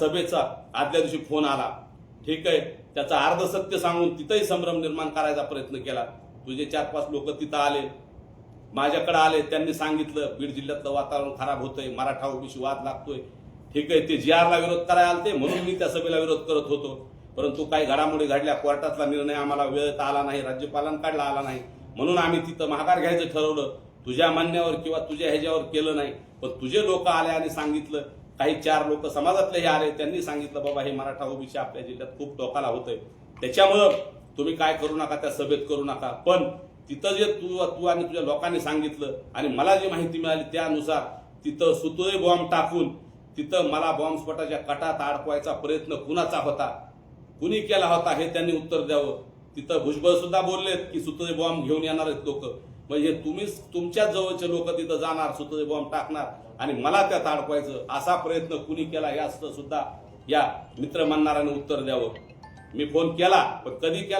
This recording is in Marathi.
सभेचा आदल्या दिवशी फोन आला. ठीक आहे? त्याचा अर्ध सत्य सांगून तिथंही संभ्रम निर्माण करायचा प्रयत्न केला. तुझे चार पाच लोक तिथं आले. माझ्याकडे आले. त्यांनी सांगितलं बीड जिल्ह्यातलं वातावरण खराब होतंय. मराठा ओबीसी वाद लागतोय. ठीक आहे? ते जी आरला विरोध करायला आलते. म्हणून मी त्या सभेला विरोध करत होतो. परंतु काही घडामोडी घडल्या. कोर्टातला निर्णय आम्हाला वेळेत आला नाही. राज्यपालांकडला आला नाही. म्हणून आम्ही तिथं महागार घ्यायचं ठरवलं. तुझ्या मान्यावर किंवा तुझ्या ह्याच्यावर केलं नाही. पण तुझे लोक आले आणि सांगितलं काही चार लोक समाजातले हे आले त्यांनी सांगितलं बाबा हे मराठा ओबीसी आपल्या जिल्ह्यात खूप टोकाला होतंय. त्याच्यामुळं तुम्ही काय करू नका त्या सभेत करू नका. पण तिथं जे तू तू आणि तुझ्या लोकांनी सांगितलं आणि मला जी माहिती मिळाली त्यानुसार तिथं सुतळे बॉम्ब टाकून तिथं मला बॉम्बस्फोटाच्या कटात अडकवायचा प्रयत्न कुणाचा होता कुणी केला होता हे त्यांनी उत्तर द्यावं. तिथं भुजबळ सुद्धा बोललेत की सुतळे बॉम्ब घेऊन येणार आहेत लोक. म्हणजे तुम्हीच तुमच्या जवळचे लोक तिथं जाणार सुद्धा बॉम्ब टाकणार आणि मला त्यात अडकवायचं असा प्रयत्न कुणी केला याचं सुद्धा या मित्र म्हणणाऱ्याने उत्तर द्यावं. मी फोन केला पण कधी केला?